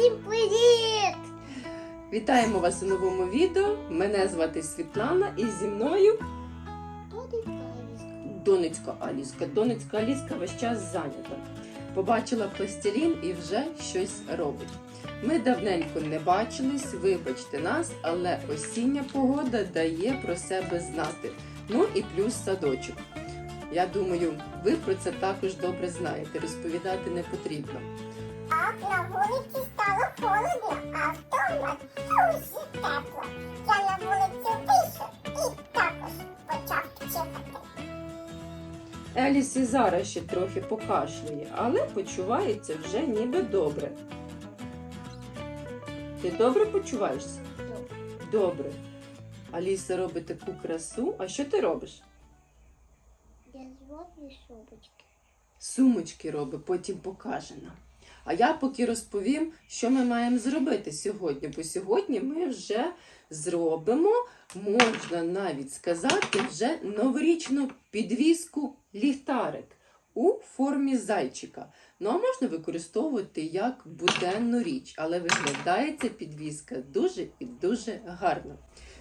Всім привіт! Вітаємо вас у новому відео. Мене звати Світлана і зі мною донечка Аліска. Донечка Аліска весь час зайнята. Побачила пластилін і вже щось робить. Ми давненько не бачились, вибачте нас, але осіння погода дає про себе знати. Ну і плюс садочок. Я думаю, ви про це також добре знаєте. Розповідати не потрібно. Так, на вулиці стало холодно, а вдома дуже тепло. Я на вулицю вийшов і також почав чихати. Еліс і зараз ще трохи покашлює, але почувається вже ніби добре. Ти добре почуваєшся? Добре. Аліса робить таку красу. А що ти робиш? Я зроблю шубочки. Сумочки робить, потім покаже нам. А я поки розповім, що ми маємо зробити сьогодні. Бо сьогодні ми вже зробимо, можна навіть сказати, вже новорічну підвіску ліхтарик у формі зайчика. Ну, а можна використовувати як буденну річ, але виглядає ця підвіска дуже і дуже гарно.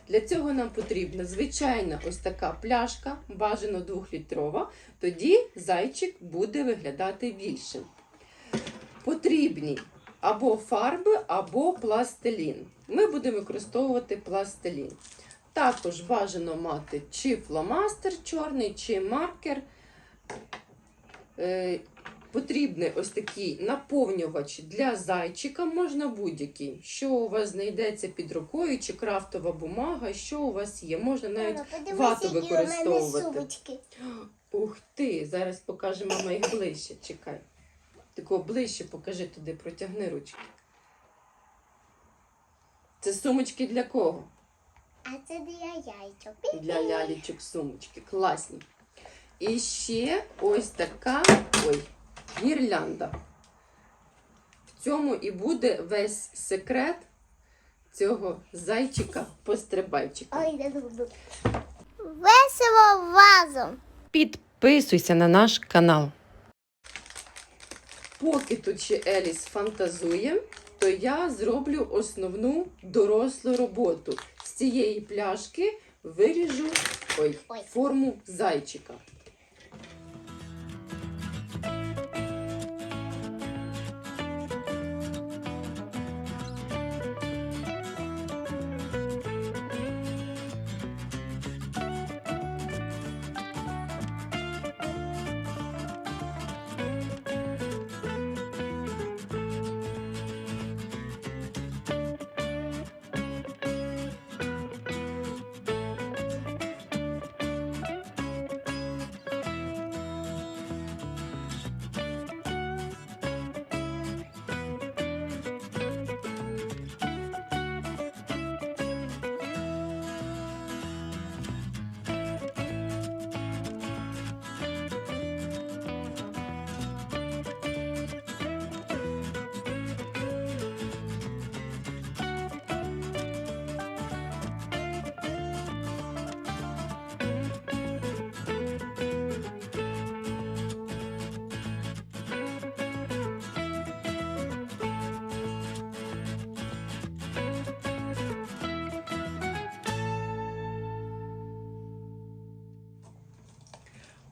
Для цього нам потрібна звичайна ось така пляшка, бажано 2-літрова, тоді зайчик буде виглядати більшим. Потрібні або фарби, або пластилін. Ми будемо використовувати пластилін. Також бажано мати чи фломастер чорний, чи маркер. Е, Потрібний ось такий наповнювач для зайчика, можна будь-який. Що у вас знайдеться під рукою, чи крафтова бумага, що у вас є. Можна навіть Мама, вату у мене використовувати. сумочки. Ух ти! Зараз покаже мама їх ближче. Чекай. Такого ближче покажи туди, протягни ручки. Це сумочки для кого? А це для яйцок. Для лялічок сумочки. Класні. І ще ось така ой, гірлянда. В цьому і буде весь секрет цього зайчика-пострибайчика. Ой, не люблю. Весело разом. Підписуйся на наш канал. Поки тут ще Еліс фантазує, то я зроблю основну дорослу роботу. З цієї пляшки виріжу ой, Ой. форму зайчика.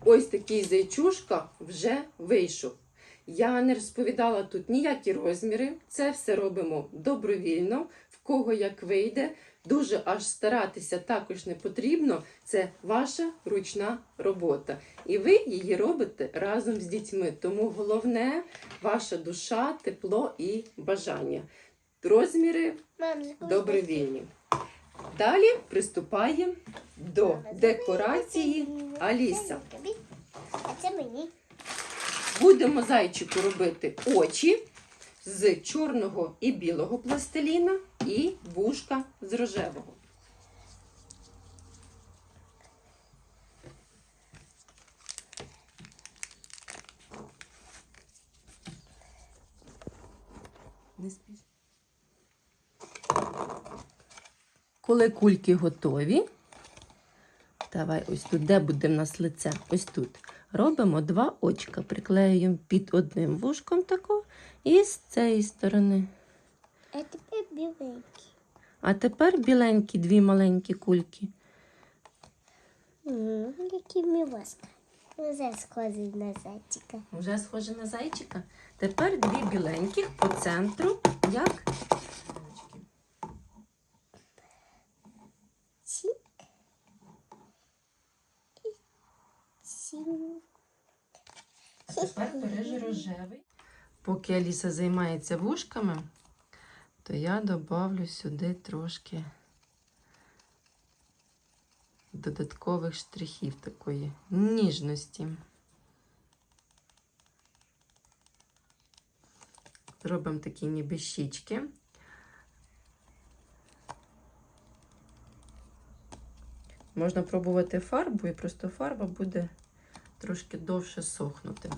Ось такий зайчушка вже вийшов. Я не розповідала тут ніякі розміри. Це все робимо добровільно, в кого як вийде. Дуже аж старатися також не потрібно. Це ваша ручна робота. І ви її робите разом з дітьми. Тому головне ваша душа, тепло і бажання. Розміри добровільні. Далі приступаємо до декорації. Аліса. А це мені. Будемо зайчику робити очі з чорного і білого пластиліна і вушка з рожевого. Коли кульки готові, давай ось тут, де буде в нас лице? Ось тут. Робимо два очка, приклеюємо під одним вушком тако і з цієї сторони. А тепер біленький. А тепер біленькі дві маленькі кульки. М, Який мілоска. Вже схожий на зайчика. Вже схоже на зайчика. Тепер дві біленьких по центру, як Тепер береш рожевий. Поки Аліса займається вушками, то я добавлю сюди трошки додаткових штрихів такої ніжності. Зробимо такі ніби щічки. Можна пробувати фарбу, і просто фарба буде трошки довше сохнути.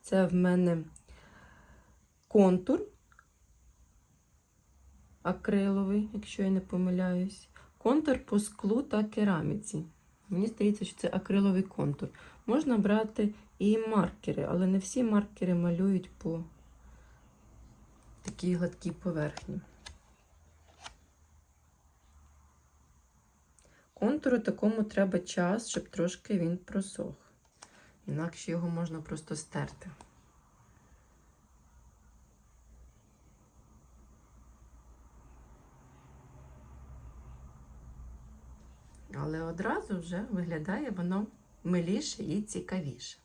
Це в мене контур акриловий, якщо я не помиляюсь. Контур по склу та кераміці. Мені здається, що це акриловий контур. Можна брати і маркери, але не всі маркери малюють по такій гладкій поверхні. Контуру такому треба час, щоб трошки він просох. Інакше його можна просто стерти. Але одразу вже виглядає воно миліше і цікавіше.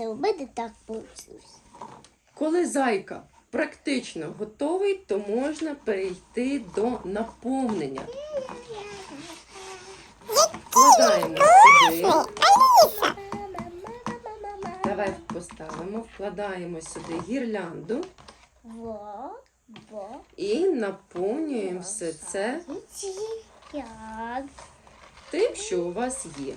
Ну у мене так вийшло. Коли зайка практично готовий, то можна перейти до наповнення. Вкладаємо сюди. Давай поставимо, вкладаємо сюди гірлянду і наповнюємо все це тим, що у вас є.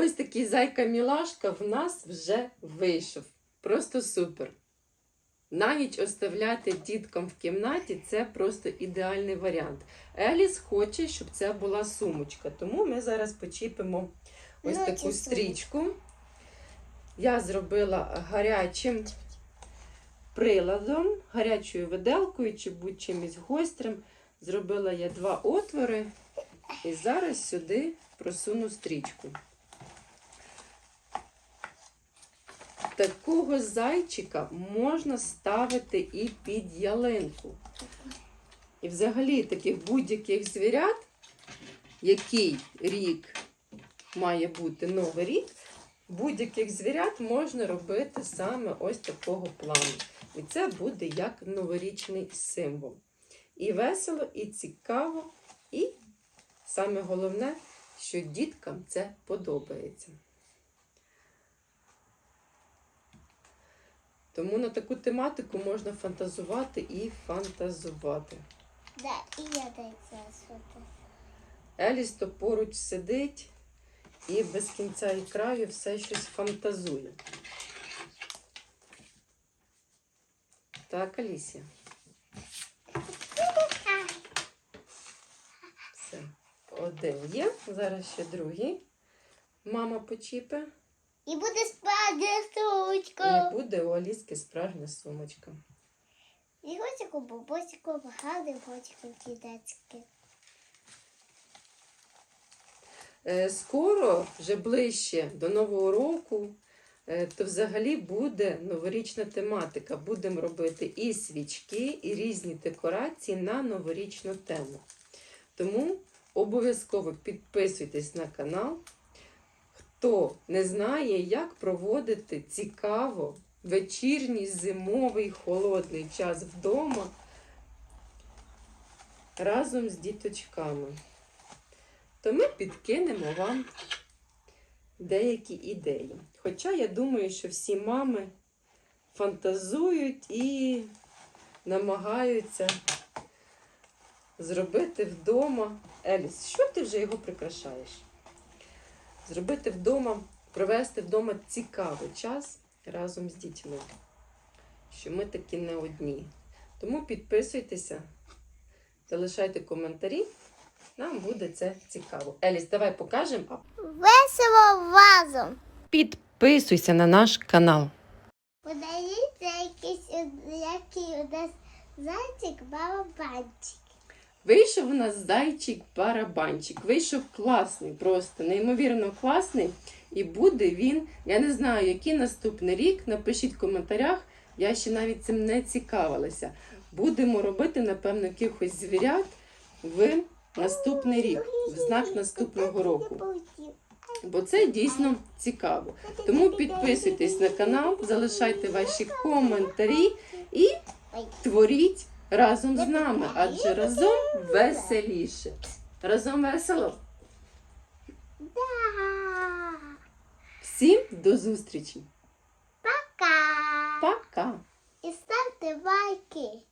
Ось такий зайка-мілашка в нас вже вийшов. Просто супер. На ніч оставляти діткам в кімнаті це просто ідеальний варіант. Еліс хоче, щоб це була сумочка, тому ми зараз почіпимо ось Ну, таку стрічку. Я зробила гарячим приладом, гарячою виделкою чи будь-чимось гострим. Зробила я два отвори і зараз сюди просуну стрічку. Такого зайчика можна ставити і під ялинку. І взагалі таких будь-яких звірят, який рік має бути новий рік, будь-яких звірят можна робити саме ось такого плану. І це буде як новорічний символ. І весело, і цікаво, і саме головне, що діткам це подобається. Тому на таку тематику можна фантазувати і фантазувати. Да, і я дай засути. Еліс то поруч сидить і без кінця і краю все щось фантазує. Так, Алісія. Все. Один є. Зараз ще другий. Мама почіпе. І буде справді І буде у Аліски справжня сумочка. І котику, бабусику, гарним котиком кидацьки. Е, Скоро, вже ближче до Нового року, е, то взагалі буде новорічна тематика. Будемо робити і свічки, і різні декорації на новорічну тему. Тому обов'язково підписуйтесь на канал. Хто не знає, як проводити цікаво вечірній зимовий холодний час вдома разом з діточками, то ми підкинемо вам деякі ідеї. Хоча я думаю, що всі мами фантазують і намагаються зробити вдома. Еліс, що ти вже його прикрашаєш? Зробити вдома, провести вдома цікавий час разом з дітьми. Що ми такі не одні. Тому підписуйтеся, залишайте коментарі. Нам буде це цікаво. Еліс, давай покажемо. Весело разом. Підписуйся на наш канал. Подивіться якийсь, який у нас зайчик барабанчик. Вийшов у нас зайчик барабанчик. Вийшов класний, просто неймовірно класний. І буде він, я не знаю, який наступний рік. Напишіть в коментарях. Я ще навіть цим не цікавилася. Будемо робити, напевно, якихось звірят в наступний рік, в знак наступного року. Бо це дійсно цікаво. Тому підписуйтесь на канал, залишайте ваші коментарі і творіть разом з нами, адже разом веселіше. Разом весело. Всім до зустрічі. Пока. Пока! І ставте лайки.